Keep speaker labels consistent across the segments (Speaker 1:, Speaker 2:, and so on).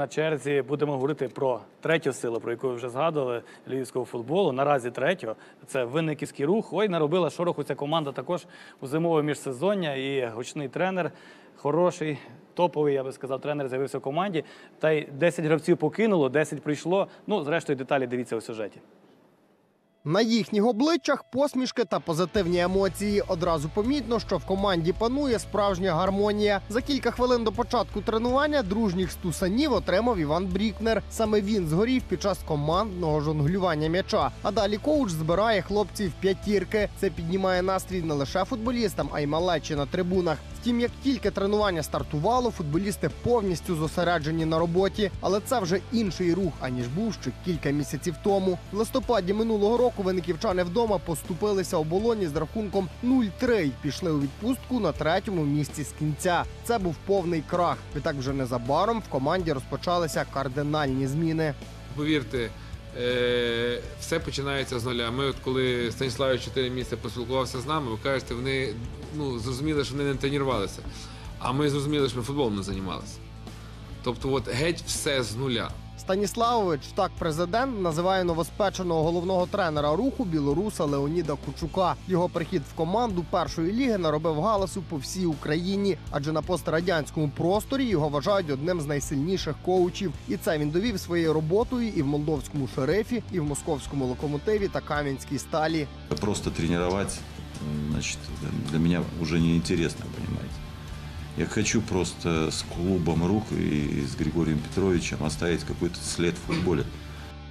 Speaker 1: на черзі будемо говорити про третю силу, про яку ви вже згадували львівського футболу. Наразі третю Це винниківський рух. Ой, наробила шороху ця команда також у зимове міжсезоння. І гучний тренер, хороший, топовий, я би сказав, тренер з'явився в команді. Та й 10 гравців покинуло, 10 прийшло. Ну, зрештою, деталі дивіться у сюжеті.
Speaker 2: На їхніх обличчях посмішки та позитивні емоції. Одразу помітно, що в команді панує справжня гармонія. За кілька хвилин до початку тренування дружніх стусанів отримав Іван Брікнер. Саме він згорів під час командного жонглювання м'яча. А далі коуч збирає хлопців п'ятірки. Це піднімає настрій не лише футболістам, а й малечі на трибунах. Втім, як тільки тренування стартувало, футболісти повністю зосереджені на роботі, але це вже інший рух, аніж був ще кілька місяців тому. В листопаді минулого року виниківчани вдома поступилися оболоні з рахунком 0-3 й пішли у відпустку на третьому місці з кінця. Це був повний крах. Відтак вже незабаром в команді розпочалися кардинальні зміни.
Speaker 3: Повірте, е, все починається з нуля. Ми, от коли Станіславович 4 місяці поспілкувався з нами, ви кажете, вони ну, зрозуміли, що вони не тренувалися. А ми зрозуміли, що ми футболом не займалися. Тобто, от геть все з нуля.
Speaker 2: Станіславович, так президент, називає новоспеченого головного тренера руху білоруса Леоніда Кучука. Його прихід в команду першої ліги наробив галасу по всій Україні, адже на пострадянському просторі його вважають одним з найсильніших коучів. І це він довів своєю роботою і в молдовському шерифі, і в московському локомотиві та кам'янській сталі.
Speaker 4: Просто тренировать, значит, для меня уже не интересно, понимаете. Я хочу просто с клубом рук и с Григорием Петровичем оставить какой-то след в футболе.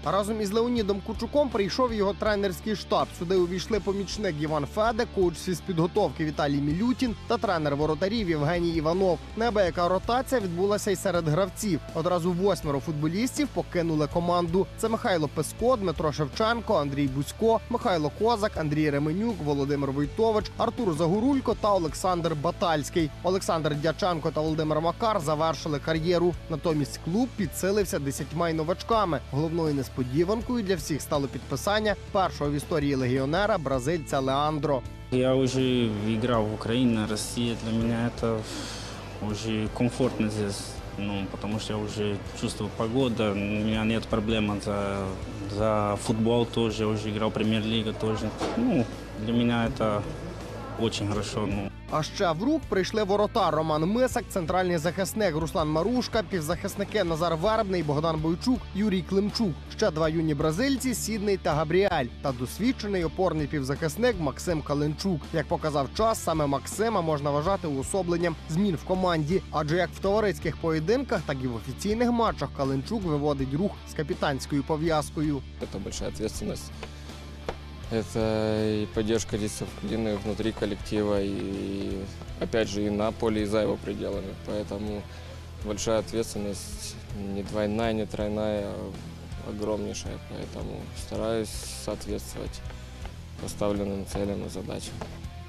Speaker 2: Разом із Леонідом Кучуком прийшов його тренерський штаб. Сюди увійшли помічник Іван Феде, коуч з підготовки Віталій Мілютін та тренер воротарів Євгеній Іванов. Небияка ротація відбулася й серед гравців. Одразу восьмеро футболістів покинули команду. Це Михайло Песко, Дмитро Шевченко, Андрій Бузько, Михайло Козак, Андрій Ременюк, Володимир Войтович, Артур Загорулько та Олександр Батальський. Олександр Дяченко та Володимир Макар завершили кар'єру. Натомість клуб підсилився десятьма й новачками. Головною несподіванкою для всіх стало підписання першого в історії легіонера бразильця Леандро.
Speaker 5: Я уже играл в Украине, Россия. Для меня это уже комфортно здесь. Ну, потому что я уже чувствую погода, у меня нет проблем за, за футбол тоже, я уже играл премьер-лига тоже. Ну, для меня это очень хорошо. Ну,
Speaker 2: А ще в рух прийшли воротар Роман Мисак, центральний захисник Руслан Марушка, півзахисники Назар Вербний, Богдан Бойчук, Юрій Климчук. Ще два юні бразильці Сідний та Габріель. Та досвідчений опорний півзахисник Максим Калинчук. Як показав час, саме Максима можна вважати уособленням змін в команді. Адже як в товариських поєдинках, так і в офіційних матчах Калинчук виводить рух з капітанською пов'язкою.
Speaker 6: Это большая ответственность. Это и поддержка дисциплины внутри коллектива, и опять же и на поле, и за его пределами. Поэтому большая ответственность, не двойная, не тройная, а огромнейшая. Поэтому стараюсь соответствовать поставленным целям и задачам.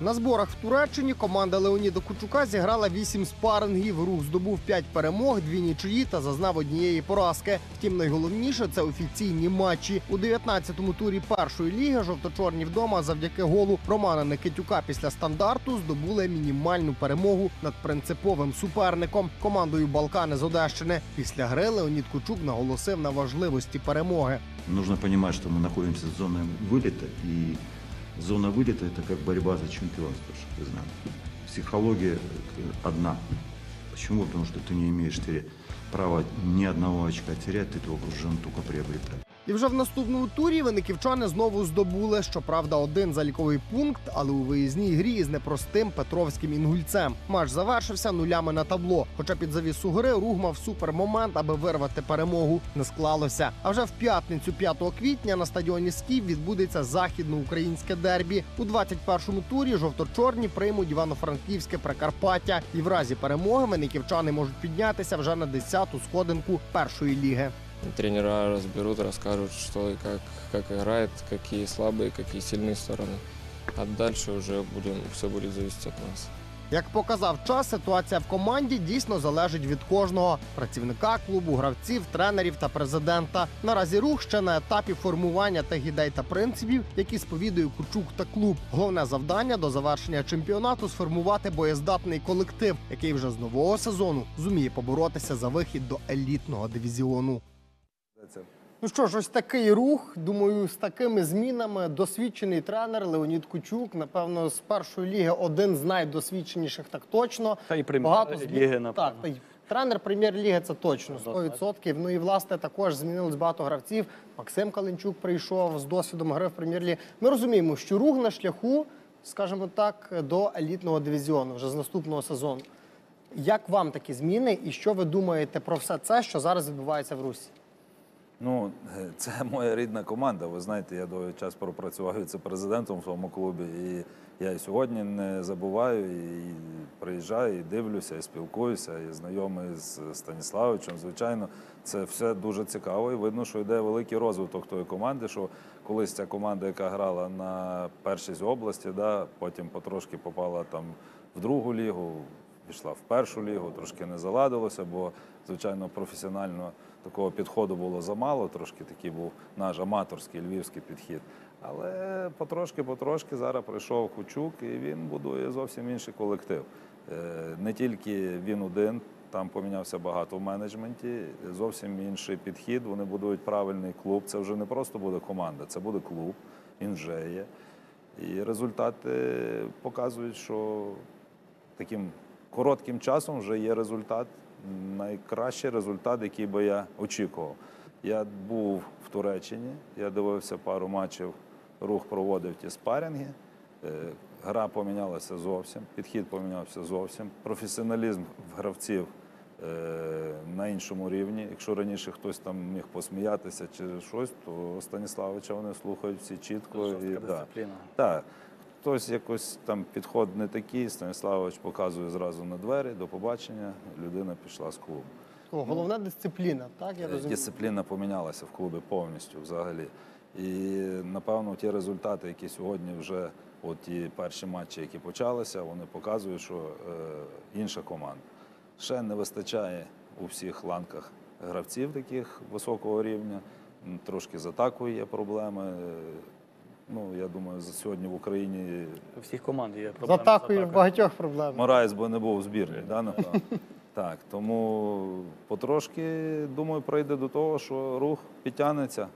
Speaker 2: На зборах в Туреччині команда Леоніда Кучука зіграла вісім спарингів. Рух здобув п'ять перемог, дві нічиї та зазнав однієї поразки. Втім, найголовніше це офіційні матчі. У 19-му турі першої ліги жовто-чорні вдома завдяки голу Романа Никитюка після стандарту здобули мінімальну перемогу над принциповим суперником командою Балкани з Одещини. Після гри Леонід Кучук наголосив на важливості перемоги.
Speaker 4: Нужно понимать, что мы находимся в зоне вылета, и зона вылета это как борьба за чемпионство, чтобы вы знали. Психология одна. Почему? Потому что ты не имеешь права ни одного очка терять, ты его должен только приобретать.
Speaker 2: І вже в наступному турі виниківчани знову здобули, щоправда, один заліковий пункт, але у виїзній грі з непростим петровським інгульцем. Матч завершився нулями на табло. Хоча під завісу гри рух мав супермомент, аби вирвати перемогу. Не склалося. А вже в п'ятницю, 5 квітня, на стадіоні Скіф відбудеться західноукраїнське дербі. У 21-му турі жовто-чорні приймуть івано-франківське Прикарпаття. І в разі перемоги виниківчани можуть піднятися вже на 10-ту сходинку першої ліги.
Speaker 6: Тренера разберут, расскажут, что и как, как играет, какие слабые, какие сильные стороны. А дальше уже будем, все будет зависеть от нас.
Speaker 2: Як показав час, ситуація в команді дійсно залежить від кожного працівника клубу, гравців, тренерів та президента. Наразі рух ще на етапі формування тих ідей та принципів, які сповідує Кучук та клуб. Головне завдання до завершення чемпіонату сформувати боєздатний колектив, який вже з нового сезону зуміє поборотися за вихід до елітного дивізіону. Ну що ж, ось такий рух. Думаю, з такими змінами досвідчений тренер Леонід Кучук. Напевно, з першої ліги один з найдосвідченіших, так точно.
Speaker 1: Та й прем'єр-ліги, напевно.
Speaker 2: Так, та й тренер прем'єр-ліги це точно 100%. Ну і власне також змінилось багато гравців. Максим Каленчук прийшов з досвідом гри в прем'єр-лігі. Ми розуміємо, що рух на шляху, скажімо так, до елітного дивізіону вже з наступного сезону. Як вам такі зміни, і що ви думаєте про все це, що зараз відбувається в Русі?
Speaker 7: Ну, е, це моя рідна команда. Ви знаєте, я довгий час пропрацював віце-президентом в своєму клубі. І я і сьогодні не забуваю, і приїжджаю, і дивлюся, і спілкуюся, і знайомий з Станіславовичем. Звичайно, це все дуже цікаво. І видно, що йде великий розвиток тої команди. Що колись ця команда, яка грала на першість області, да, потім потрошки попала там в другу лігу, пішла в першу лігу, трошки не заладилося, бо звичайно професіонально такого підходу було замало. Трошки такий був наш аматорський львівський підхід. Але потрошки-потрошки зараз прийшов Кучук, і він будує зовсім інший колектив. Е, Не тільки він один, там помінявся багато в менеджменті, зовсім інший підхід. Вони будують правильний клуб. Це вже не просто буде команда, це буде клуб. Він вже є. І результати показують, що таким коротким часом вже є результат, найкращий результат, який би я очікував. Я був в Туреччині, я дивився пару матчів, рух проводив ті спарінги. Е, Гра помінялася зовсім, підхід помінявся зовсім. Професіоналізм в гравців е, на іншому рівні. Якщо раніше хтось там міг посміятися чи щось, то Станіславича вони слухають всі чітко.
Speaker 1: Жорстка
Speaker 7: І,
Speaker 1: дисципліна.
Speaker 7: Так, хтось якось там підход не такий. Станіславович показує зразу на двері, до побачення. Людина пішла з клубу.
Speaker 2: О, головна дисципліна, так я
Speaker 7: Е,
Speaker 2: розумію.
Speaker 7: Дисципліна помінялася в клубі повністю взагалі. І напевно ті результати, які сьогодні вже, от ті перші матчі, які почалися, вони показують, що е, інша команда. Ще не вистачає у всіх ланках гравців таких високого рівня. Трошки з атакою є проблеми. Ну, я думаю, за сьогодні в Україні
Speaker 1: У всіх команд є
Speaker 2: З
Speaker 1: проблеми.
Speaker 2: атакою в багатьох проблем.
Speaker 7: Мораєс би не був у збірні, да, напевно. Так, тому потрошки, думаю, прийде до того, що рух підтягнеться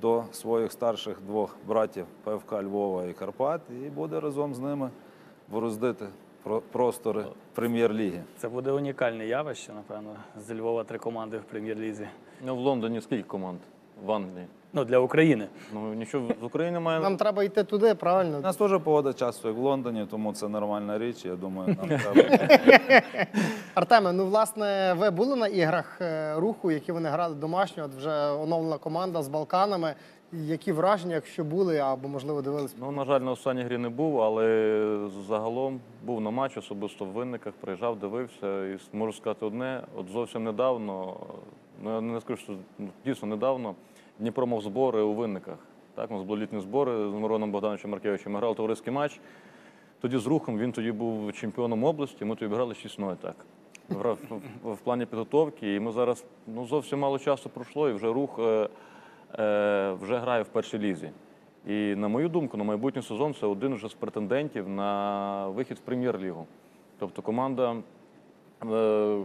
Speaker 7: до своїх старших двох братів ПФК Львова і Карпат і буде разом з ними бороздити про- простори прем'єр-ліги.
Speaker 1: Це буде унікальне явище, напевно, з Львова три команди в прем'єр-лізі.
Speaker 8: Ну, в Лондоні скільки команд? В Англії.
Speaker 1: Ну, для України.
Speaker 8: Ну, нічого, з України має.
Speaker 2: Нам треба йти туди, правильно?
Speaker 7: У нас теж погода часто як в Лондоні, тому це нормальна річ. Я думаю, нам треба.
Speaker 2: Артеме, ну власне, ви були на іграх е, руху, які вони грали домашньо, от вже оновлена команда з Балканами. Які враження, якщо були, або можливо дивились?
Speaker 8: Ну, на жаль, на останній грі не був, але загалом був на матчі, особисто в винниках, приїжджав, дивився. І можу сказати одне, от зовсім недавно, ну я не скажу, що ну, дійсно недавно, Дніпро мав збори у винниках. Так, у нас були літні збори з Мироном Богдановичем Маркевичем. Ми грали товариський матч. Тоді з рухом він тоді був чемпіоном області, ми тоді грали 6-0 так. В, в, в плані підготовки. І ми зараз ну, зовсім мало часу пройшло, і вже рух е, е, вже грає в першій лізі. І на мою думку, на майбутній сезон це один вже з претендентів на вихід в прем'єр-лігу. Тобто команда е,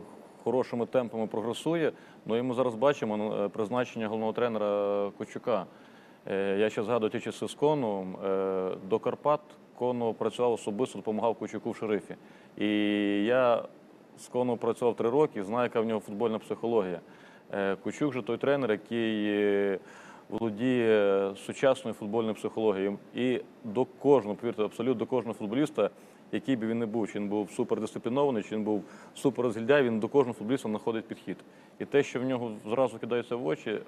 Speaker 8: хорошими темпами прогресує. Ну і ми зараз бачимо ну, е, призначення головного тренера Кочука. Е, Я ще згадую ті часи з Коном. Е, До Карпат Коно працював особисто, допомагав Кочуку в шерифі. І я з Коно працював три роки, знаю, яка в нього футбольна психологія. Кучук же той тренер, який володіє сучасною футбольною психологією. І до кожного, повірте, абсолютно до кожного футболіста, який би він не був, чи він був супердисциплінований, чи він був суперрозгільдяй, він до кожного футболіста знаходить підхід. І те, що в нього зразу кидається в очі,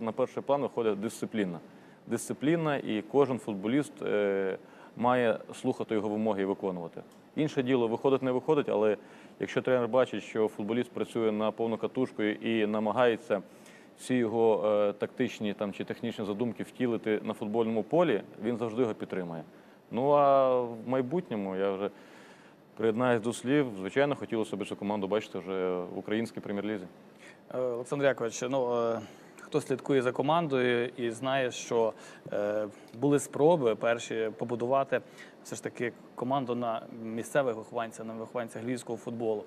Speaker 8: на перший план виходить дисципліна. Дисципліна, і кожен футболіст е, має слухати його вимоги і виконувати. Інше діло виходить, не виходить, але якщо тренер бачить, що футболіст працює на повну катушку і намагається всі його е, тактичні там, чи технічні задумки втілити на футбольному полі, він завжди його підтримує. Ну а в майбутньому я вже Приєднаюсь до слів. Звичайно, хотілося б цю команду бачити вже в українській прем'єр-лізі.
Speaker 1: Е, Олександр Якович, ну е, хто слідкує за командою і знає, що е, були спроби перші побудувати все ж таки команду на місцевих вихованцях, на вихованцях львівського футболу.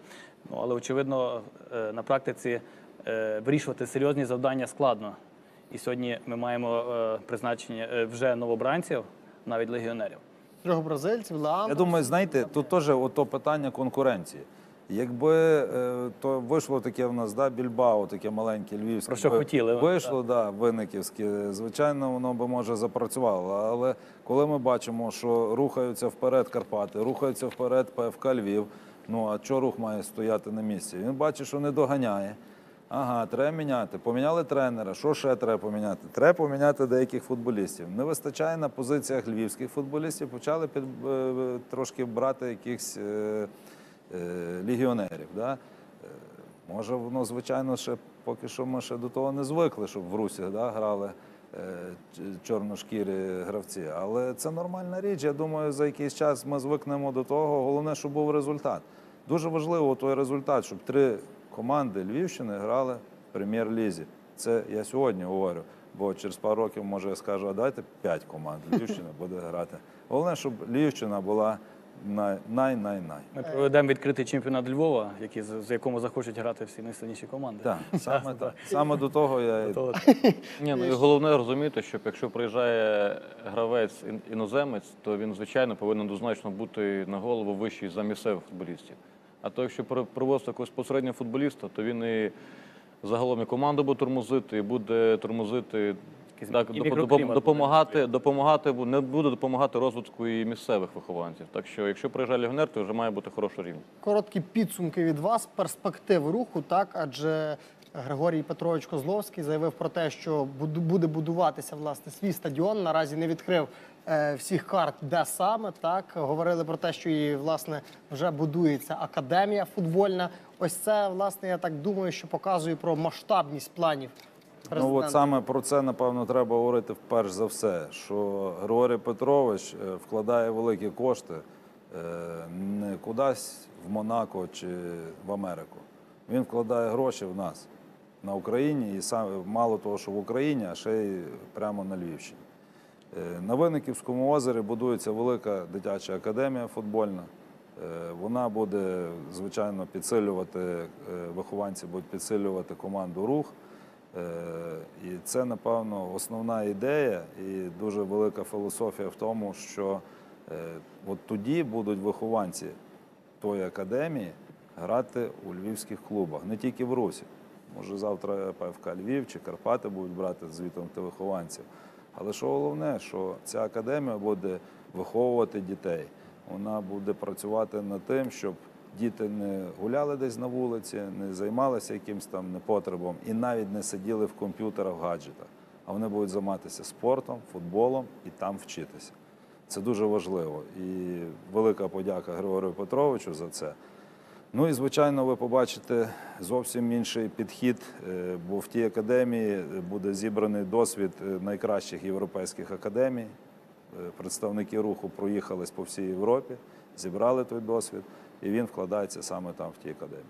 Speaker 1: Ну але очевидно, е, на практиці е, вирішувати серйозні завдання складно. І сьогодні ми маємо е, призначення е, вже новобранців, навіть легіонерів.
Speaker 2: Трьох бразильців, Леандро.
Speaker 7: Я думаю, знаєте, тут теж ото питання конкуренції. Якби е, то вийшло таке в нас, да, Більбао, таке маленьке львівське.
Speaker 1: Про що
Speaker 7: би
Speaker 1: хотіли,
Speaker 7: Вийшло, да, виниківське. Звичайно, воно би може запрацювало. Але коли ми бачимо, що рухаються вперед Карпати, рухаються вперед ПФК Львів, ну а чого рух має стояти на місці? Він бачить, що не доганяє. Ага, треба міняти. Поміняли тренера. Що ще треба поміняти? Треба поміняти деяких футболістів. Не вистачає на позиціях львівських футболістів. Почали під, е, трошки брати якихось е, е, легіонерів. Да? Е, Може, воно, звичайно, ще поки що ми ще до того не звикли, щоб в Русі да, грали е, чорношкірі гравці. Але це нормальна річ. Я думаю, за якийсь час ми звикнемо до того. Головне, щоб був результат. Дуже важливо той результат, щоб три команди Львівщини грали в прем'єр-лізі. Це я сьогодні говорю. Бо через пару років, може, я скажу, а дайте п'ять команд. Львівщина буде грати. Головне, щоб Львівщина була най- най-най-най.
Speaker 1: Ми проведемо відкритий чемпіонат Львова, який з з якому захочуть грати всі найсильніші команди.
Speaker 7: Так, саме так. Саме до того я і
Speaker 8: Ні, ну і головне розуміти, що якщо приїжджає гравець іноземець, то він, звичайно, повинен дозначно бути на голову вищий за місцевих футболістів. А то, якщо при- привозити якогось посереднього футболіста, то він і загалом і команду буде тормозити, і буде тормозити. Так,
Speaker 1: і
Speaker 8: доп-
Speaker 1: мікроклімат
Speaker 8: допом-
Speaker 1: буде
Speaker 8: допомагати, допомагати, не буде допомагати розвитку і місцевих вихованців. Так що, якщо приїжджає легіонер, то вже має бути хороший рівень.
Speaker 2: Короткі підсумки від вас, перспектив руху, так адже Григорій Петрович Козловський заявив про те, що буде будуватися власне свій стадіон. Наразі не відкрив е, всіх карт, де саме так. Говорили про те, що і власне вже будується академія футбольна. Ось це власне, я так думаю, що показує про масштабність планів.
Speaker 7: Ну от саме про це напевно треба говорити вперше за все. Що Григорій Петрович е, вкладає великі кошти е, не кудись в Монако чи в Америку. Він вкладає гроші в нас на Україні, і мало того, що в Україні, а ще й прямо на Львівщині. Е, На Винниківському озері будується велика дитяча академія футбольна. Е, Вона буде, звичайно, підсилювати, е, вихованці будуть підсилювати команду рух. І це, напевно, основна ідея і дуже велика філософія в тому, що от тоді будуть вихованці тої академії грати у львівських клубах, не тільки в Русі. Може, завтра ПФК Львів чи Карпати будуть брати звітом тих вихованців. Але що головне, що ця академія буде виховувати дітей. Вона буде працювати над тим, щоб діти не гуляли десь на вулиці, не займалися якимось там непотребом і навіть не сиділи в комп'ютерах, в гаджетах. А вони будуть займатися спортом, футболом і там вчитися. Це дуже важливо. І велика подяка Григорію Петровичу за це. Ну і звичайно, ви побачите зовсім інший підхід, е, бо в тій академії буде зібраний досвід е, найкращих європейських академій. Е, Представники руху проїхались по всій Європі, зібрали той досвід, і він вкладається саме там в тій академії.